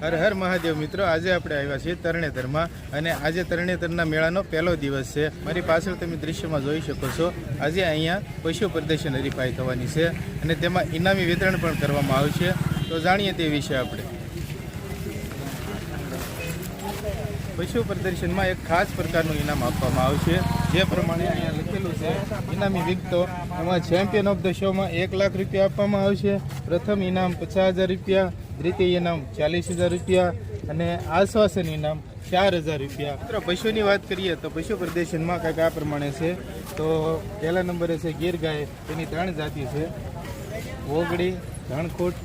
હર હર મહાદેવ મિત્રો, આજે આપણે આવ્યા છીએ તરણેતરમાં અને આજે તરણેતરના મેળાનો પહેલો દિવસ છે. મારી પાછળ તમે દૃશ્યમાં જોઈ શકો છો, આજે અહીંયા પશુ પ્રદર્શન હરીફાઈ થવાની છે અને તેમાં ઇનામી વિતરણ પણ કરવામાં આવશે તો જાણીએ તે વિશે આપણે. પશુ પ્રદર્શનમાં એક ખાસ પ્રકારનું ઇનામ આપવામાં આવશે જે પ્રમાણે અહીંયા લખેલું છે, ઇનામી વિગતો. એમાં ચેમ્પિયન ઓફ ધ શોમાં એક લાખ રૂપિયા આપવામાં આવશે. પ્રથમ ઇનામ પચાસ હજાર રૂપિયા. દ્વિતીય ઇનામ ચાલીસ હજાર રૂપિયા અને આશ્વાસન ઇનામ ચાર હજાર રૂપિયા. મિત્રો, પશુની વાત કરીએ તો પશુ પ્રદર્શનમાં કંઈક આ પ્રમાણે છે. તો પહેલા નંબરે છે ગીર ગાય તેની ત્રણ જાતિ છે. ઓગડી ધણખૂટ,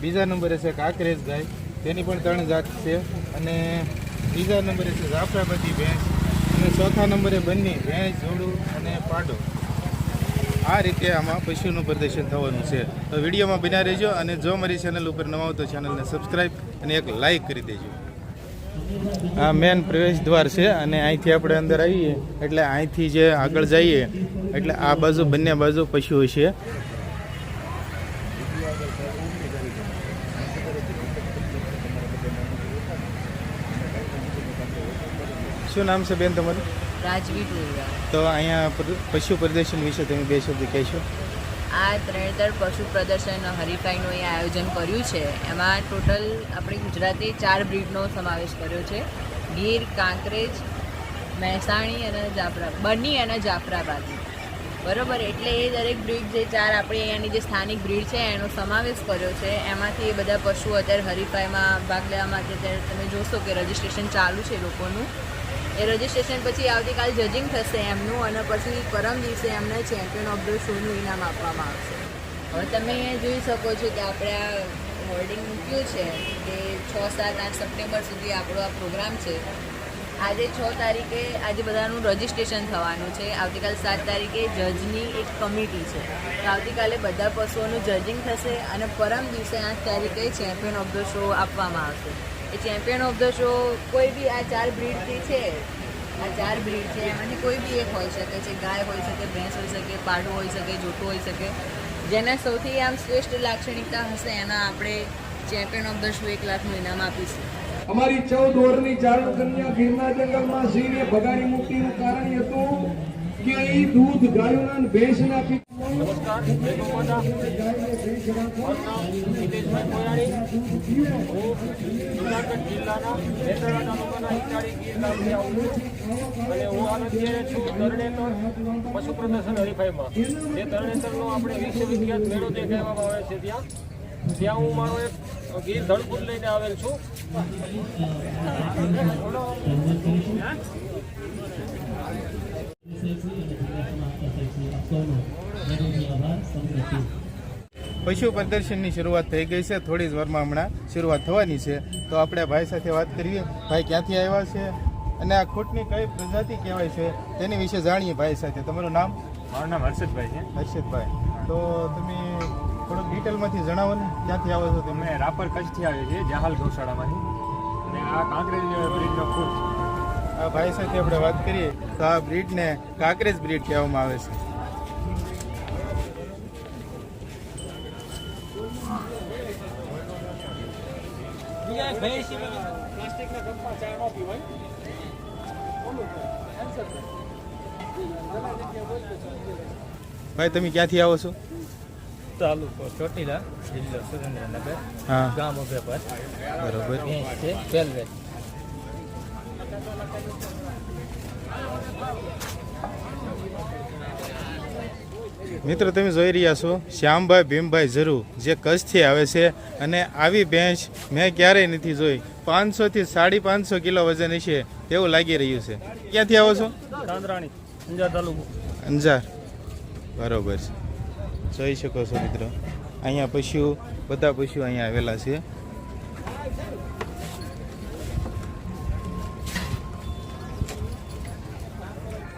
બીજા નંબરે છે કાંકરેજ ગાય, તેની પણ ત્રણ જાત છે. અને ત્રીજા નંબરે છે જાફરાબાદી ભેંસ, અને ચોથા નંબરે બંને ભેંસ જોડું અને પાડો. આ રીતે આમાં પશુનું પ્રદર્શન થવાનું છે. તો વિડીયોમાં બિના રહેજો અને જો મારી ચેનલ ઉપર નવા તો ચેનલને સબસ્ક્રાઈબ અને એક લાઈક કરી દેજો. આ મેન પ્રવેશ દ્વાર છે અને અહીંથી આપણે અંદર આવીએ. એટલે અહીંથી જે આગળ જઈએ, એટલે આ બાજુ બંને બાજુ પશુઓ છે શું નામ છે બેન તમારું? રાજવી ટોળિયા તો અહીંયા પશુ પ્રદર્શન વિશે તમે બે શબ્દ કહેશો? આ ત્રણેતર પશુ પ્રદર્શન હરીફાઈનું અહીંયા આયોજન કર્યું છે. એમાં ટોટલ આપણી ગુજરાતી ચાર બ્રીડનો સમાવેશ કર્યો છે. ગીર કાંકરેજ મહેસાણી અને જાફરા બની અને જાફરાબાદી. બરોબર? એટલે એ દરેક બ્રીડ જે ચાર આપણે અહીંયાની જે સ્થાનિક બ્રીડ છે એનો સમાવેશ કર્યો છે. એમાંથી એ બધા પશુઓ અત્યારે હરીફાઈમાં ભાગ લેવા માટે અત્યારે તમે જોશો કે રજિસ્ટ્રેશન ચાલુ છે લોકોનું. એ રજિસ્ટ્રેશન પછી આવતીકાલ જજિંગ થશે એમનું અને પછી પરમ દિવસે એમને ચેમ્પિયન ઓફ ધ શોનું ઇનામ આપવામાં આવશે. હવે તમે અહીંયા જોઈ શકો છો કે આપણે આ હોર્ડિંગ મૂક્યું છે કે છ, સાત, આઠ સપ્ટેમ્બર સુધી આપણો આ પ્રોગ્રામ છે. આજે છ તારીખે આજે બધાનું રજિસ્ટ્રેશન થવાનું છે. આવતીકાલ સાત તારીખે જજની એક કમિટી છે. તો આવતીકાલે બધા પશુઓનું જજિંગ થશે અને પરમ દિવસે આઠ તારીખે ચેમ્પિયન ઓફ ધ શો આપવામાં આવશે. એ ચેમ્પિયન ઓફ ધ શો કોઈ બી આ ચાર બ્રીડથી છે આ ચાર બ્રીડ છે એમાંથી કોઈ બી એક હોઈ શકે છે ગાય હોઈ શકે ભેંસ હોઈ શકે પાડું હોઈ શકે જોટું હોઈ શકે જેના સૌથી આમ શ્રેષ્ઠ લાક્ષણિકતા હશે એના આપણે ચેમ્પિયન ઓફ ધ શો એક લાખનું ઇનામ આપીશું. અમારી ચૌદ વર્ષની ચારણ કન્યા ગીરના જંગલમાં સિંહને ભગાડી મૂકીનું કારણ હતું કે એ દૂધ ગાયોના અને ભેંસના નમસ્કાર જય ગૌ માતા મારું નામ નિતેશભાઈ કોયાણી હું જુનાગઢ જિલ્લાના નેત્રડા તાલુકાના ગામથી આવું છું. અને હું હાલ છું તરણેતર પશુ પ્રદર્શન હરીફાઈમાં. જે તરણેતરનો આપણે વિશ્વવિખ્યાત મેળો જે કહેવામાં આવે છે ત્યાં. ત્યાં હું મારો એક ગીર ધણકુટ લઈને આવેલ છું. પશુ પ્રદર્શનની શરૂઆત થઈ ગઈ છે. થોડી જ વારમાં હમણાં શરૂઆત થવાની છે. તો આપણે ભાઈ સાથે વાત કરીએ. ભાઈ ક્યાંથી આવ્યા છે? અને આ ખૂટની કઈ પ્રજાતિ કહેવાય છે? તેની વિશે જાણીએ ભાઈ સાથે. તમારું નામ? મારું નામ હર્ષદભાઈ છે. હર્ષિતભાઈ તો તમે થોડુંક ડિટેલમાંથી જણાવો ને. ક્યાંથી આવો છો તમે? રાપર કચ્છથી આવ્યો છે જહાલ ગૌશાળામાંથી. અને આ કાંકરેજ બ્રિડનો ખૂટ આ ભાઈ સાથે આપણે વાત કરીએ. તો આ બ્રિડને કાંકરેજ બ્રિડ કહેવામાં આવે છે. ભાઈ તમે ક્યાંથી આવો છો? તાલુકો ચોટીલા જિલ્લો સુરેન્દ્રનગર હા. ગામ ઉભેપર. બરોબર. છે વેલવેટ મિત્રો તમે જોઈ રહ્યા છો શ્યામભાઈ ભીમભાઈ જરૂર જે કચ્છથી આવે છે અને આવી ભેંસ મેં ક્યારેય નથી જોઈ. પાંચસોથી સાડી પાંચસો કિલો વજન છે તેવું લાગી રહ્યું છે. ક્યાંથી આવો છો? અંજાર અંજાર. બરોબર છે. જોઈ શકો છો મિત્રો અહીંયા પશુ બધા પશુ અહીંયા આવેલા છે.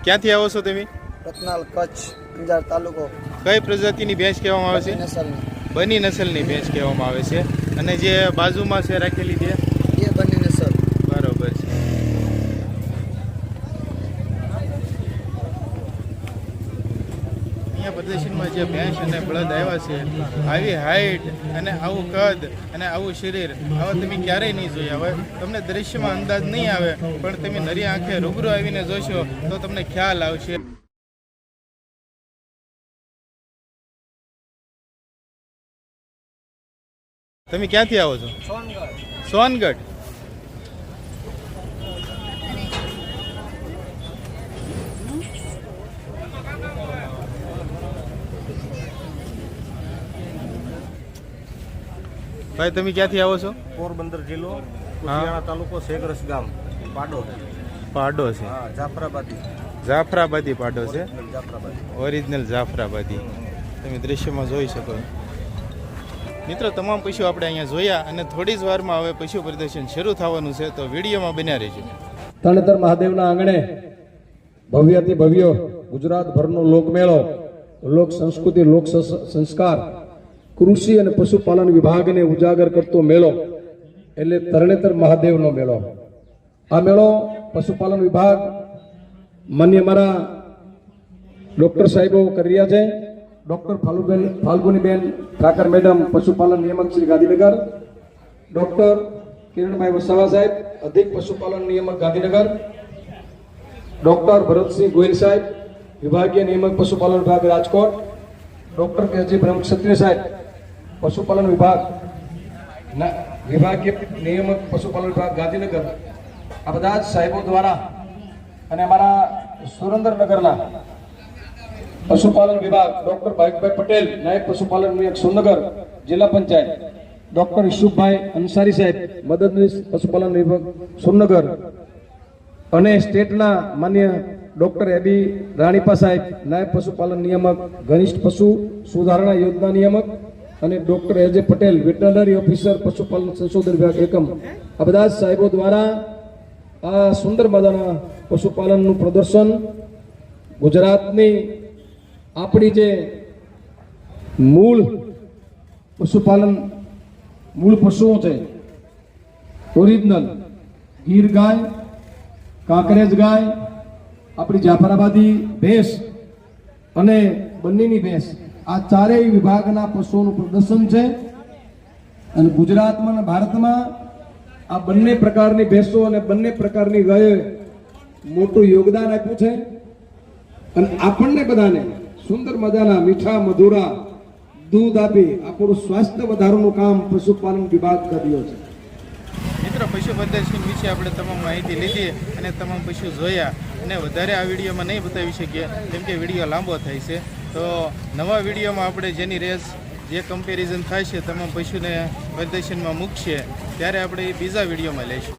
ક્યાંથી આવો છો તમે? રત્નાલ કચ્છ. અંજાર તાલુકો. કઈ પ્રજાતિની ભેંસ કહેવામાં આવે છે? નસલની. બની નસલની ભેંસ કહેવામાં આવે છે. અને જે બાજુમાં છે રાખેલી છે એ બની નસલ. બરોબર છે. અહીંયા પ્રદર્શનમાં જે ભેંસ અને બળદ આવ્યા છે આવી હાઈટ અને આવું કદ અને આવું શરીર આવા તમે ક્યારેય નહીં જોયા હોય. તમને દ્રશ્યમાં અંદાજ નહીં આવે પણ તમે નરી આંખે રૂબરૂ આવીને જોશો તો તમને ખ્યાલ આવશે. તમે ક્યાંથી આવો છો? સોનગઢ. ભાઈ તમે ક્યાંથી આવો છો? પોરબંદર જિલ્લો કુતિયાણા તાલુકો શેખરસ ગામ પાડો પાડો છે. હા જાફરાબાદી. જાફરાબાદી પાડો છે? ઓરિજિનલ જાફરાબાદી. તમે દ્રશ્યમાં જોઈ શકો. છો. મિત્રો, તમામ પશુ આપણે અહીંયા જોયા અને થોડી જ વારમાં હવે પશુ પ્રદર્શન શરૂ થવાનું છે, તો વિડીયોમાં બન્યા રહેજો. તરણેતર મહાદેવના આંગણે ભવ્યથી ભવ્ય ગુજરાતભરનો લોકમેળો, લોક સંસ્કૃતિ, લોક સંસ્કાર, કૃષિ અને પશુપાલન વિભાગને ઉજાગર કરતો મેળો, એટલે તરણેતર મહાદેવનો મેળો. આ મેળો પશુપાલન વિભાગ માન્ય અમારા ડૉક્ટર સાહેબો કરી રહ્યા છે. ડોક્ટર ફાલુબેન ફાલ્ગુનીબેન ઠાકર મેડમ પશુપાલન નિયામક શ્રી ગાંધીનગર ડોક્ટર કિરણભાઈ વસાવા સાહેબ અધિક પશુપાલન નિયામક ગાંધીનગર ડોક્ટર ભરતસિંહ ગોયલ સાહેબ વિભાગીય નિયામક પશુપાલન વિભાગ રાજકોટ ડોક્ટર કેજી બ્રહ્મક્ષત્રિય સાહેબ પશુપાલન વિભાગ વિભાગીય નિયામક પશુપાલન વિભાગ ગાંધીનગર આ બધા જ સાહેબો દ્વારા અને અમારા સુરેન્દ્રનગરના પશુપાલન વિભાગ, ડોક્ટર ભાવિકભાઈ પટેલ, નાયબ પશુપાલન વિભાગ સુનગર જિલ્લા પંચાયત. ડોક્ટર ઈશુભાઈ અંસારી સાહેબ, મદદનીશ પશુપાલન વિભાગ સુનગર અને સ્ટેટના માન્ય ડોક્ટર એબી રાણીપા સાહેબ, નાયબ પશુપાલન નિયામક, ઘનિષ્ઠ પશુ સુધારણા યોજના નિયામક અને doctor A J Patel, veterinary officer, પશુપાલન સંશોધન વિભાગ એકમ. આ બધા સાહેબો દ્વારા આ સુંદર મજાના પશુપાલનનું પ્રદર્શન ગુજરાતની આપણી જે મૂળ પશુપાલન, મૂળ પશુઓ છે, ઓરિજિનલ ગીર ગાય, કાંકરેજ ગાય, આપણી જાફરાબાદી ભેંસ અને બંનેની ભેંસ, આ ચારેય વિભાગના પશુઓનું પ્રદર્શન છે. અને ગુજરાતમાં અને ભારતમાં આ બંને પ્રકારની ભેંસો અને બંને પ્રકારની ગાયોએ મોટું યોગદાન આપ્યું છે. અને આપણને બધાને સુંદર મજાના મીઠા, મધુરા દૂધ આપી આપણું સ્વાસ્થ્ય વધારવાનું કામ પશુપાલન વિભાગ કર્યો છે. મિત્રો પ્રદર્શન વિશે આપણે તમામ માહિતી લીધી અને તમામ પશુ જોયા અને વધારે આ વિડીયોમાં નહીં બતાવી શકીએ, કેમ કે વીડિયો લાંબો થાય છે. તો નવા વિડીયોમાં આપણે જેની રેસ, જે કમ્પેરિઝન થાય છે, તમામ પશુને પ્રદર્શનમાં મૂકશે. ત્યારે આપણે બીજા વિડીયોમાં લઈશું.